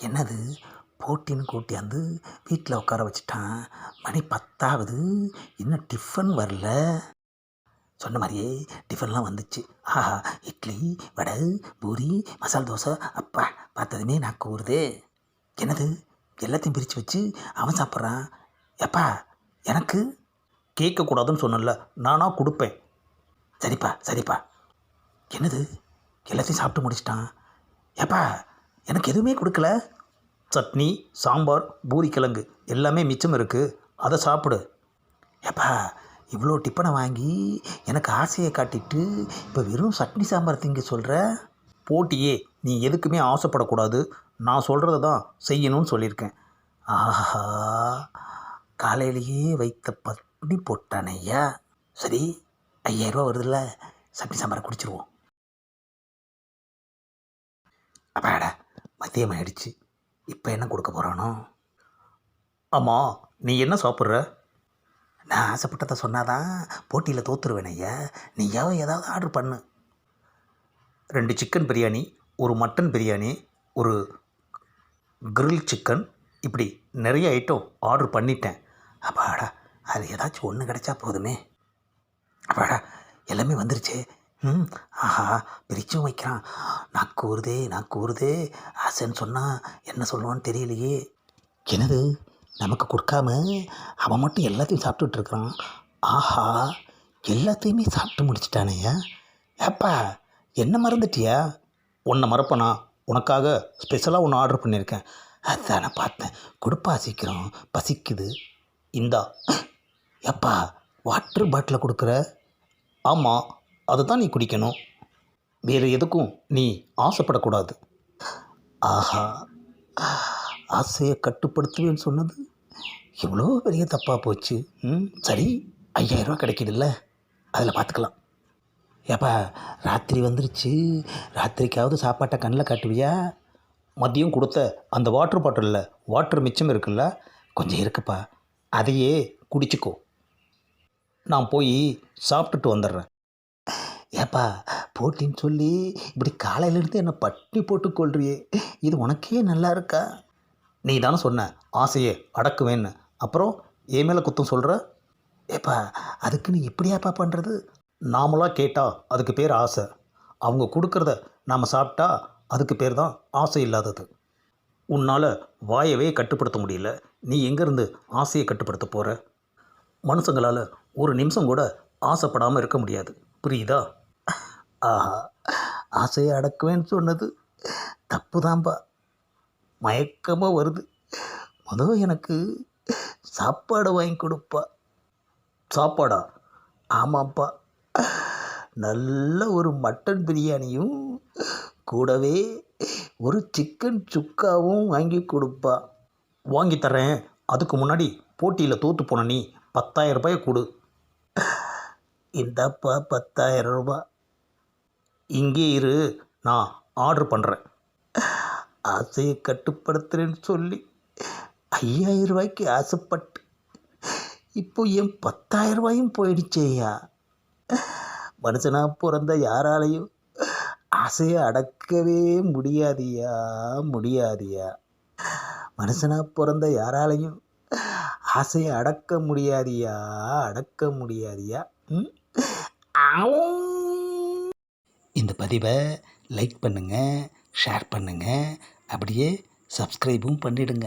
என்னது? போட்டின்னு கூட்டியாந்து வீட்டில் உட்கார வச்சுட்டான். மணி பத்தாவது. இன்னும் டிஃபன் வரல? சொன்ன மாதிரியே டிஃபன்லாம் வந்துச்சு. ஆஹா இட்லி வடை பூரி மசால் தோசை. அப்பா பார்த்ததுமே நான் கூறுதே என்னது? எல்லாத்தையும் பிரித்து வச்சு அவன் சாப்பிட்றான். எப்பா எனக்கு? கேட்கக்கூடாதுன்னு சொன்னல நானாக கொடுப்பேன். சரிப்பா சரிப்பா. என்னது? எல்லாத்தையும் சாப்பிட்டு முடிச்சிட்டான். ஏப்பா எனக்கு எதுவுமே கொடுக்கல. சட்னி சாம்பார் பூரி கிழங்கு எல்லாமே மிச்சம் இருக்குது அதை சாப்பிடு. ஏப்பா இவ்வளோ டிப்பனை வாங்கி எனக்கு ஆசையை காட்டிட்டு இப்போ வெறும் சட்னி சாம்பார் திங்க சொல்கிற? போட்டியே நீ எதுக்குமே ஆசைப்படக்கூடாது. நான் சொல்கிறத தான் செய்யணும்னு சொல்லியிருக்கேன். ஆஹா காலையிலேயே வைத்த பட்னி போட்டானையா? சரி ஐயாயிரரூவா வருதுல்ல சட்னி சாம்பாரை குடிச்சிருவோம். அப்பாடா மதியம் ஆயிடுச்சு இப்போ என்ன கொடுக்க போகிறானோ ஆமாம் நீ என்ன சாப்பிட்ற? நான் ஆசைப்பட்டதை சொன்னாதான் போட்டியில் தோத்துருவேன் ஐயா. நீயாவது ஏதாவது ஆர்டர் பண்ணு. ரெண்டு சிக்கன் பிரியாணி ஒரு மட்டன் பிரியாணி ஒரு கிரில் சிக்கன். இப்படி நிறைய ஐட்டம் ஆர்டர் பண்ணிட்டேன். அப்பாடா அது ஏதாச்சும் ஒன்று கிடைச்சா போதுமே. அப்பாடா எல்லாமே வந்துருச்சே. ம். ஆஹா பிரிச்சும் வைக்கிறான். நான் கூறுதே நான் கூறுதே ஆசைன்னு சொன்னால் என்ன சொல்லுவான்னு தெரியலையே. என்னது? நமக்கு கொடுக்காம அவன் மட்டும் எல்லாத்தையும் சாப்பிட்டுட்டு இருக்கிறான். ஆஹா எல்லாத்தையுமே சாப்பிட்டு முடிச்சிட்டானேயா ஏப்பா என்ன மறந்துட்டியா? உன்னை மறப்பனா? உனக்காக ஸ்பெஷலாக ஒன்று ஆர்டர் பண்ணியிருக்கேன். அதான் நான் பார்த்தேன். கொடுப்பா சீக்கிரம். பசிக்குது. இந்தா. எப்பா வாட்ரு பாட்டிலை கொடுக்குற? ஆமாம் அதை தான் நீ குடிக்கணும். வேறு எதுக்கும் நீ ஆசைப்படக்கூடாது. ஆஹா. ஆசையை கட்டுப்படுத்துவேன்னு சொன்னது? இவ்வளோ பெரிய தப்பாக போச்சு. ம் சரி ஐயாயிரரூவா கிடைக்கிதுல்ல. அதில் பார்த்துக்கலாம். ஏப்பா ராத்திரி வந்துருச்சு. ராத்திரிக்காவது சாப்பாட்டை கண்ணில் காட்டுவியா? மதியம் கொடுத்த அந்த வாட்டர் பாட்டிலில் வாட்டர் மிச்சம் இருக்குல்ல? கொஞ்சம் இருக்குப்பா. அதையே குடிச்சுக்கோ. நான் போய் சாப்பிட்டுட்டு வந்துடுறேன். ஏப்பா போட்டின்னு சொல்லி இப்படி காலையிலேருந்து என்னை பட்டி போட்டு கொள்றியே. இது உனக்கே நல்லா இருக்கா? நீ தானே சொன்ன ஆசையை அடக்குவேன்னு. அப்புறம் என் மேலே குத்தம் சொல்கிற ஏப்பா அதுக்கு நீ இப்படியாப்பா பண்ணுறது நாமளாக கேட்டால் அதுக்கு பேர் ஆசை. அவங்க கொடுக்குறத நாம் சாப்பிட்டா அதுக்கு பேர் தான் ஆசை இல்லாதது. உன்னால் வாயவே கட்டுப்படுத்த முடியல. நீ எங்கேருந்து ஆசையை கட்டுப்படுத்த போகிற மனுஷங்களால் ஒரு நிமிஷம் கூட ஆசைப்படாமல் இருக்க முடியாது. புரியுதா? ஆஹா ஆசையை அடக்குவேன்னு சொன்னது தப்பு தான்ப்பா மயக்கமாக வருது. முதல் எனக்கு சாப்பாடு வாங்கி கொடுப்பா. சாப்பாடா? ஆமாப்பா நல்ல ஒரு மட்டன் பிரியாணியும் கூடவே ஒரு சிக்கன் சுக்காவும் வாங்கி கொடுப்பா. வாங்கி தரேன் அதுக்கு முன்னாடி போட்டியில் தோற்று போன நீ பத்தாயிரம் ரூபாயை கொடு. இந்தாப்பா பத்தாயிரம் ரூபாய். இங்கே இரு நான் ஆர்டர் பண்ணுறேன் ஆசையை கட்டுப்படுத்துறேன்னு சொல்லி ஐயாயிரம் ரூபாய்க்கு ஆசைப்பட்டு இப்போ என் பத்தாயிரம் ரூபாயும் போயிடுச்சேயா மனுஷனாக பிறந்த யாராலையும் ஆசையை அடக்கவே முடியாதியா முடியாதியா மனுஷனாக பிறந்த யாராலையும் ஆசையை அடக்க முடியாதியா அடக்க முடியாதியா ம்? ஆவும். இந்த பதிவை லைக் பண்ணுங்கள் ஷேர் பண்ணுங்கள் அப்படியே சப்ஸ்கிரைபும் பண்ணிவிடுங்க